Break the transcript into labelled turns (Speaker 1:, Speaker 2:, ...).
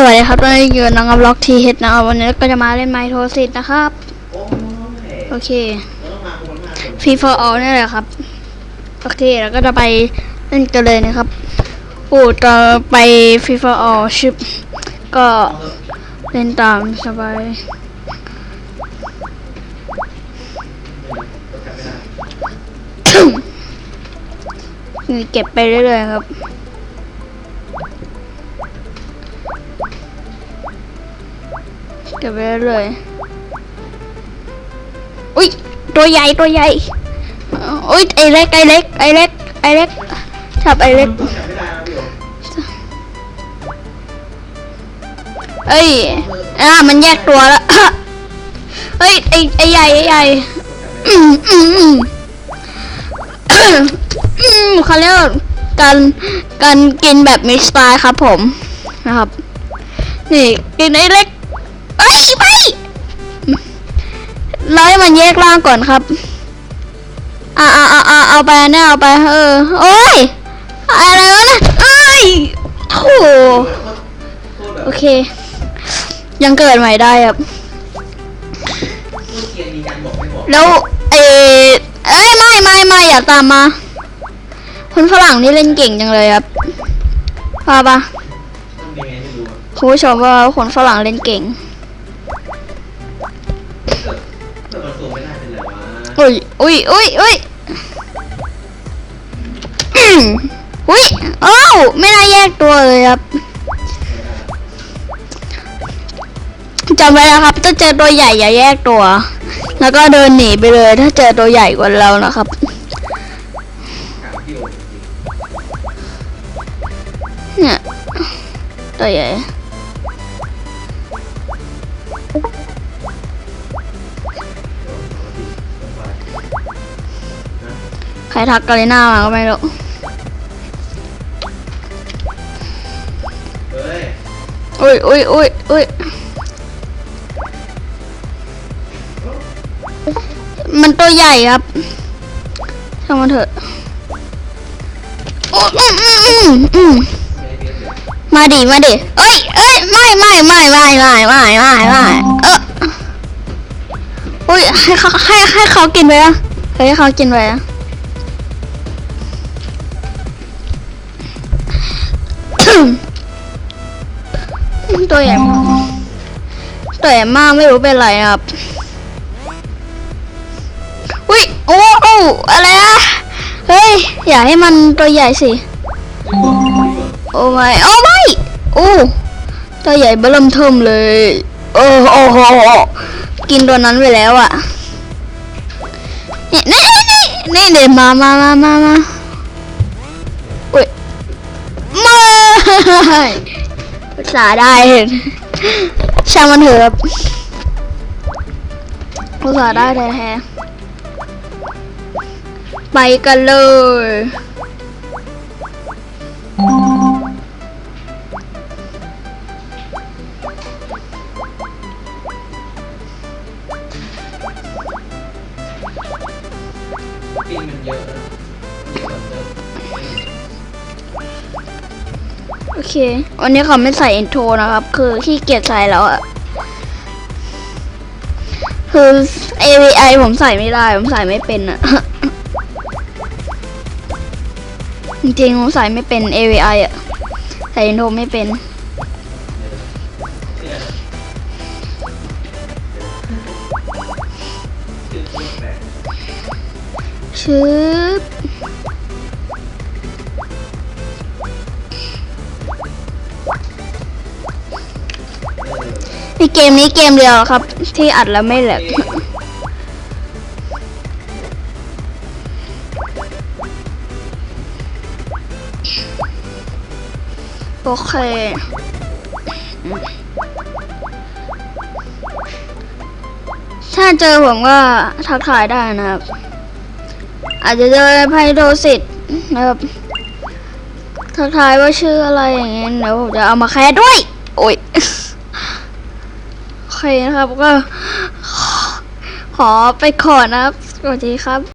Speaker 1: สวัสดีครับตอนนี้อยู่น้องกับล็อกทีเฮดนะครับวันนี้ก็จะมาเล่นไมโทรซิตนะครับ
Speaker 2: โอ
Speaker 1: เคฟรีฟอร์ออนี่แหละครับ โอเคแล้วก็จะไปเล่นกันเลยนะครับโอ้ต่อไปฟรีฟอร์ออชิปก็เล่นตามสบายนี่เก็บไปเรื่อยๆครับ เก็บไปเรื่อยอุ้ยตัวใหญ่ตัวใหญ่อุ้ยไอเล็กไอเล็กไอเล็กไอเล็กจับไอเล็ก
Speaker 2: ไม่ได้นะพี่โอ
Speaker 1: เอ้ยอ่ามันแยกตัวแล้วเฮ้ยไอไอใหญ่ไอใหญ่เขาเรียกว่าการการกินแบบมีสไตล์ครับผมนะครับ นี่กินไอ้เล็ก เอ้ยไปร้อยมันแยกร่างก่อนครับอ่าอ่าอ่าเอาไปนี่เอาไปเออโอ้ยอะไรวะนะเอ้ยโถ
Speaker 2: โทษแบบ
Speaker 1: โอเค ยังเกิดใหม่ได้ครับแล้วเอเอ้ยไม่ไม่ไม่อย่าตามมา คนฝรั่งนี่เล่นเก่งจังเลยครับพาปะ
Speaker 2: ต้องมีไงไม่รู้อะ
Speaker 1: คุณผู้ชมว่าคนฝรั่งเล่นเก่ง อุ้ยอุ้ยอุ้ยอุ้ยอุ้ยโอ้าไม่น่าแยกตัวเลยครับจำไว้นะครับ ถ้าเจอตัวใหญ่อย่าแยกตัว แล้วก็เดินหนีไปเลย ถ้าเจอตัวใหญ่กว่าเรานะครับเนี่ยตัวใหญ่ ใครทักกาลิน่ามาก็ไม่รู้
Speaker 2: เฮ้ย
Speaker 1: อุ้ยอุ้ยอุ้ยอุ้ยมันตัวใหญ่ครับช่างมันเถอะอุ๊ยอืมอืมอืมอืม
Speaker 2: ไม่ได้เบียดเดี๋ยว
Speaker 1: มาดิ มาดิ เอ้ยเอ้ยไม่ไม่ไม่ไม่ไม่ไม่ไม่ไม่เอออุ้ยให้เขาให้ให้เขากินไปอะให้เขากินไปอะ ตัวใหญ่มากตัวใหญ่มากไม่รู้เป็นไรครับอุ้ยโอ้โอ้อะไรอะเฮ้ย อย่าให้มันตัวใหญ่สิ โอ้ไม่โอ้ไม่โอ้ตัวใหญ่เบลัมเทิมเลยโอ้โอ้โหกินตัวนั้นไปแล้วอะนี่นี่นี่นี่เดี๋ยวมามามามามา ภาษาได้เช่างมันเถอะรับภาษาได้แท้ๆไปกันเลย
Speaker 2: ปีมันเยอะ
Speaker 1: โอเค วันนี้เขาไม่ใส่อินโทรนะครับ คือขี้เกียจใส่แล้วอะคือ AVI ผมใส่ไม่ได้ ผมใส่ไม่เป็นอะจริงๆผมใส่ไม่เป็น AVI อะใส่อินโทรไม่เป็น
Speaker 2: คือ
Speaker 1: เกมนี้เกมเดียวครับ ที่อัดแล้วไม่แหลกโอเค ถ้าเจอผมก็ทักทายได้นะครับ อาจจะเจอไพโดสิตนะครับทักทายว่าชื่ออะไรอย่างเงี้ยเดี๋ยวผมจะเอามาแคสด้วย โอ้ย เคนะครับ ก็ขอไปก่อนนะครับ สวัสดีครับ